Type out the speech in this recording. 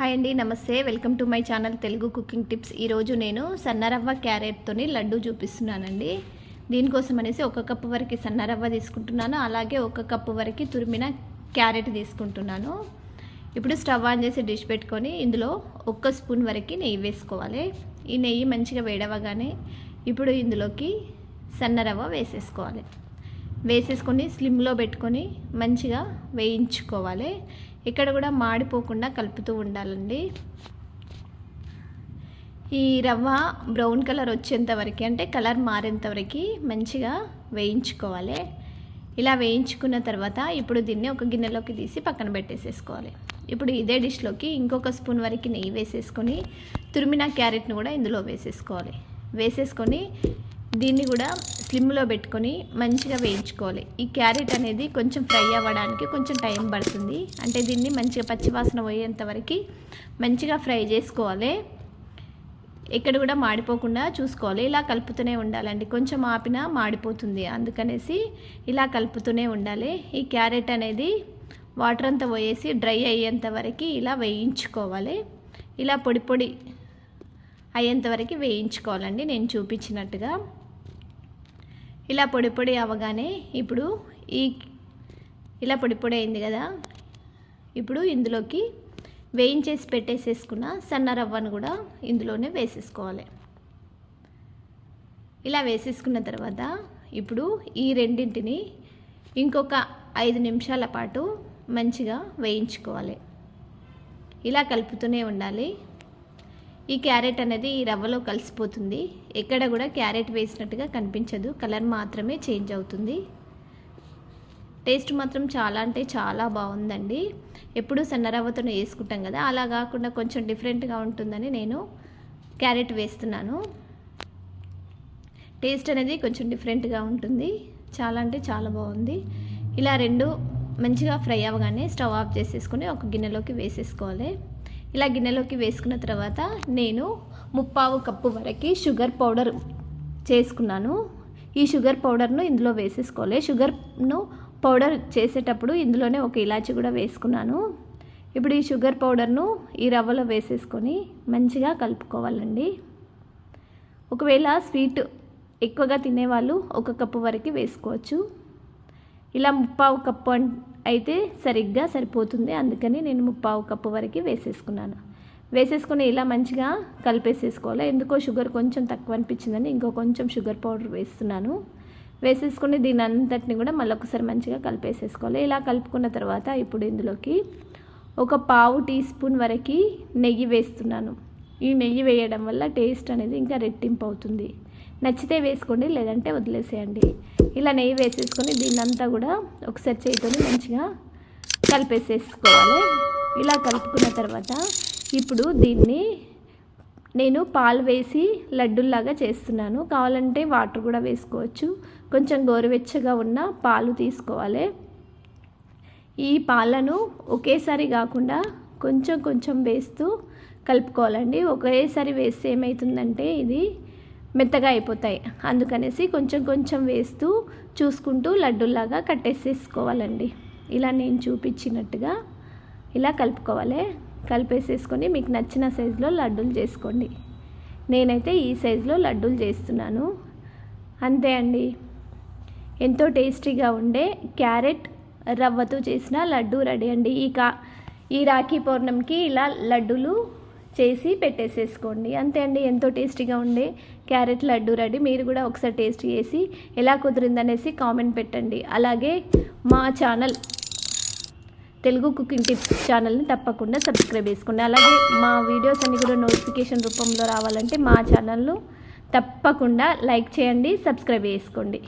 Hi అండి నమస్తే. Welcome to my channel Telugu cooking tips. ఈరోజు నేను సన్నరవ్వ క్యారెట్తోని లడ్డు చూపిస్తున్నానండి. దీనికోసం అనేసి ఒక కప్పు వరకు సన్నరవ్వ తీసుకుంటున్నాను. అలాగే ఒక కప్పు వరకు తురిమిన క్యారెట్ తీసుకుంటున్నాను. ఇప్పుడు స్టవ్ ఆన్ చేసి డిష్ పెట్టుకొని ఇందులో ఒక్క స్పూన్ వరకు నెయ్యి వేసుకోవాలి. ఈ నెయ్యి మంచిగా వేడవగానే ఇప్పుడు ఇందులోకి సన్నరవ్వ వేసేసుకోవాలి. వేసేసుకొని స్లిమ్లో పెట్టుకొని మంచిగా వేయించుకోవాలి. ఇక్కడ కూడా మాడిపోకుండా కలుపుతూ ఉండాలండి. ఈ రవ్వ బ్రౌన్ కలర్ వచ్చేంత వరకు అంటే కలర్ మారేంత వరకు మంచిగా వేయించుకోవాలి. ఇలా వేయించుకున్న తర్వాత ఇప్పుడు దీన్ని ఒక గిన్నెలోకి తీసి పక్కన పెట్టేసేసుకోవాలి. ఇప్పుడు ఇదే డిష్లోకి ఇంకొక స్పూన్ వరకు నెయ్యి వేసేసుకొని తురిమిన క్యారెట్ను కూడా ఇందులో వేసేసుకోవాలి. వేసేసుకొని దీన్ని కూడా స్లిమ్లో పెట్టుకొని మంచిగా వేయించుకోవాలి. ఈ క్యారెట్ అనేది కొంచెం ఫ్రై అవ్వడానికి కొంచెం టైం పడుతుంది. అంటే దీన్ని మంచిగా పచ్చివాసన పోయేంత వరకు మంచిగా ఫ్రై చేసుకోవాలి. ఎక్కడ కూడా మాడిపోకుండా చూసుకోవాలి. ఇలా కలుపుతూనే ఉండాలండి. కొంచెం ఆపినా మాడిపోతుంది. అందుకనేసి ఇలా కలుపుతూనే ఉండాలి. ఈ క్యారెట్ అనేది వాటర్ అంతా పోయేసి డ్రై అయ్యేంత వరకు ఇలా వేయించుకోవాలి. ఇలా పొడి పొడి అయ్యేంత వరకు వేయించుకోవాలండి. నేను చూపించినట్టుగా. ఇలా పొడి పొడి అవ్వగానే ఇప్పుడు ఈ ఇలా పొడి పొడి అయింది కదా. ఇప్పుడు ఇందులోకి వేయించేసి పెట్టేసేసుకున్న సన్న రవ్వను కూడా ఇందులోనే వేసేసుకోవాలి. ఇలా వేసేసుకున్న తర్వాత ఇప్పుడు ఈ రెండింటిని ఇంకొక ఐదు నిమిషాల పాటు మంచిగా వేయించుకోవాలి. ఇలా కలుపుతూనే ఉండాలి. ఈ క్యారెట్ అనేది ఈ రవ్వలో కలిసిపోతుంది. ఎక్కడ కూడా క్యారెట్ వేసినట్టుగా కనిపించదు. కలర్ మాత్రమే చేంజ్ అవుతుంది. టేస్ట్ మాత్రం చాలా అంటే చాలా బాగుందండి. ఎప్పుడూ సన్న రవ్వతో వేసుకుంటాం కదా. అలా కాకుండా కొంచెం డిఫరెంట్గా ఉంటుందని నేను క్యారెట్ వేస్తున్నాను. టేస్ట్ అనేది కొంచెం డిఫరెంట్గా ఉంటుంది. చాలా అంటే చాలా బాగుంది. ఇలా రెండు మంచిగా ఫ్రై అవ్వగానే స్టవ్ ఆఫ్ చేసేసుకొని ఒక గిన్నెలోకి వేసేసుకోవాలి. ఇలా గిన్నెలోకి వేసుకున్న తర్వాత నేను ముప్పావు కప్పు వరకు షుగర్ పౌడర్ చేసుకున్నాను. ఈ షుగర్ పౌడర్ను ఇందులో వేసేసుకోవాలి. షుగర్ను పౌడర్ చేసేటప్పుడు ఇందులోనే ఒక ఇలాచి కూడా వేసుకున్నాను. ఇప్పుడు ఈ షుగర్ పౌడర్ను ఈ రవ్వలో వేసేసుకొని మంచిగా కలుపుకోవాలండి. ఒకవేళ స్వీట్ ఎక్కువగా తినేవాళ్ళు ఒక కప్పు వరకు వేసుకోవచ్చు. ఇలా ముప్పావు కప్పు అయితే సరిగ్గా సరిపోతుంది. అందుకని నేను ముప్పావు కప్పు వరకు వేసేసుకున్నాను. వేసేసుకుని ఇలా మంచిగా కలిపేసేసుకోవాలి. ఎందుకో షుగర్ కొంచెం తక్కువ అనిపించిందని ఇంకో కొంచెం షుగర్ పౌడర్ వేస్తున్నాను. వేసేసుకుని దీని అంతటిని కూడా మళ్ళీ ఒకసారి మంచిగా కలిపేసేసుకోవాలి. ఇలా కలుపుకున్న తర్వాత ఇప్పుడు ఇందులోకి ఒక పావు టీ స్పూన్ వరకు నెయ్యి వేస్తున్నాను. ఈ నెయ్యి వేయడం వల్ల టేస్ట్ అనేది ఇంకా రెట్టింపు అవుతుంది. నచ్చితే వేసుకోండి లేదంటే వదిలేసేయండి. ఇలా నెయ్యి వేసేసుకొని దీన్నంతా కూడా ఒకసారి చేతితో మంచిగా కలిపేసేసుకోవాలి. ఇలా కలుపుకున్న తర్వాత ఇప్పుడు దీన్ని నేను పాలు వేసి లడ్డుల్లాగా చేస్తున్నాను. కావాలంటే వాటర్ కూడా వేసుకోవచ్చు. కొంచెం గోరువెచ్చగా ఉన్న పాలు తీసుకోవాలి. ఈ పాలను ఒకేసారి కాకుండా కొంచెం కొంచెం వేస్తూ కలుపుకోవాలండి. ఒకేసారి వేస్తే ఏమవుతుందంటే ఇది మెత్తగా అయిపోతాయి. అందుకనేసి కొంచెం కొంచెం వేస్తూ చూసుకుంటూ లడ్డూలాగా కట్టేసేసుకోవాలండి. ఇలా నేను చూపించినట్టుగా ఇలా కలుపుకోవాలి. కలిపేసేసుకొని మీకు నచ్చిన సైజులో లడ్డూలు చేసుకోండి. నేనైతే ఈ సైజులో లడ్డూలు చేస్తున్నాను. అంతే అండి. ఎంతో టేస్టీగా ఉండే క్యారెట్ రవ్వతో చేసిన లడ్డు రెడీ అండి. ఈ కా ఈ రాఖీ పౌర్ణమికి ఇలా లడ్డూలు చేసి పెట్టేసేసుకోండి. అంతే అండి. ఎంతో టేస్టీగా ఉండే క్యారెట్ లడ్డు రెడీ. మీరు కూడా ఒకసారి టేస్ట్ చేసి ఎలా కుదిరిందనేసి కామెంట్ పెట్టండి. అలాగే మా ఛానల్ తెలుగు కుకింగ్ టిప్స్ ఛానల్ని తప్పకుండా సబ్స్క్రైబ్ చేసుకోండి. అలాగే మా వీడియోస్ అన్ని కూడా నోటిఫికేషన్ రూపంలో రావాలంటే మా ఛానల్ను తప్పకుండా లైక్ చేయండి సబ్స్క్రైబ్ చేసుకోండి.